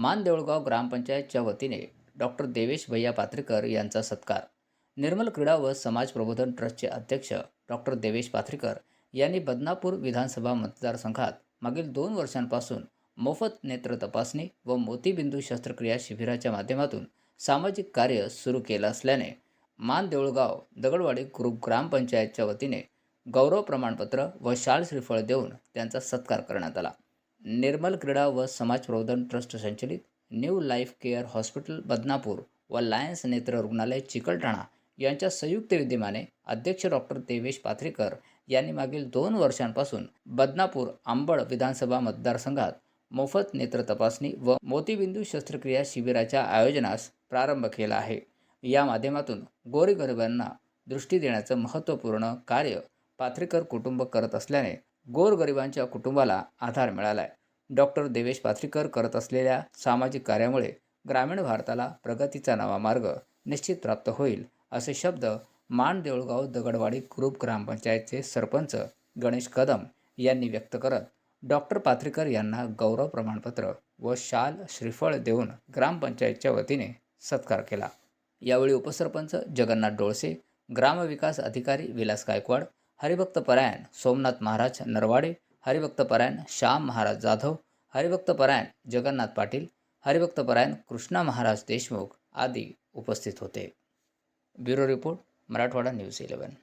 मानदेवळगाव ग्रामपंचायतच्या वतीने डॉक्टर देवेश भैया पात्रीकर यांचा सत्कार. निर्मल क्रीडा व समाज प्रबोधन ट्रस्टचे अध्यक्ष डॉक्टर देवेश पात्रीकर यांनी बदनापूर विधानसभा मतदारसंघात मागील दोन वर्षांपासून मोफत नेत्र तपासणी व मोतीबिंदू शस्त्रक्रिया शिबिराच्या माध्यमातून सामाजिक कार्य सुरू केलं असल्याने मान देऊळगाव दगडवाडी ग्रुप ग्रामपंचायतच्या वतीने गौरव प्रमाणपत्र व शाल श्रीफळ देऊन त्यांचा सत्कार करण्यात आला. निर्मल क्रीडा व समाज प्रबोधन ट्रस्ट संचलित new life care hospital Badnapur व लायन्स नेत्र रुग्णालय चिकलठाणा यांच्या संयुक्त विद्यमाने अध्यक्ष डॉक्टर देवेश पाथरेकर यांनी मागील दोन वर्षांपासून बदनापूर आंबळ विधानसभा मतदारसंघात मोफत नेत्र तपासणी व मोतीबिंदू शस्त्रक्रिया शिबिराच्या आयोजनास प्रारंभ केला आहे. या माध्यमातून गोरगरिबांना दृष्टी देण्याचं महत्त्वपूर्ण कार्य पाथरेकर कुटुंब करत असल्याने गोरगरिबांच्या कुटुंबाला आधार मिळाला आहे डॉक्टर देवेश पात्रीकर करत असलेल्या सामाजिक कार्यामुळे ग्रामीण भारताला प्रगतीचा नवा मार्ग निश्चित प्राप्त होईल असे शब्द मान देऊळगाव दगडवाडी ग्रुप ग्रामपंचायतचे सरपंच गणेश कदम यांनी व्यक्त करत डॉक्टर पात्रीकर यांना गौरव प्रमाणपत्र व शाल श्रीफळ देऊन ग्रामपंचायतच्या वतीने सत्कार केला. यावेळी उपसरपंच जगन्नाथ डोळसे ग्रामविकास अधिकारी विलास गायकवाड हरिभक्त परायण सोमनाथ महाराज नरवाडे हरिभक्त परायण श्याम महाराज जाधव हरिभक्त परायण जगन्नाथ पाटील हरिभक्त परायण कृष्णा महाराज देशमुख आदी उपस्थित होते. Bureau report Marathwada news eleven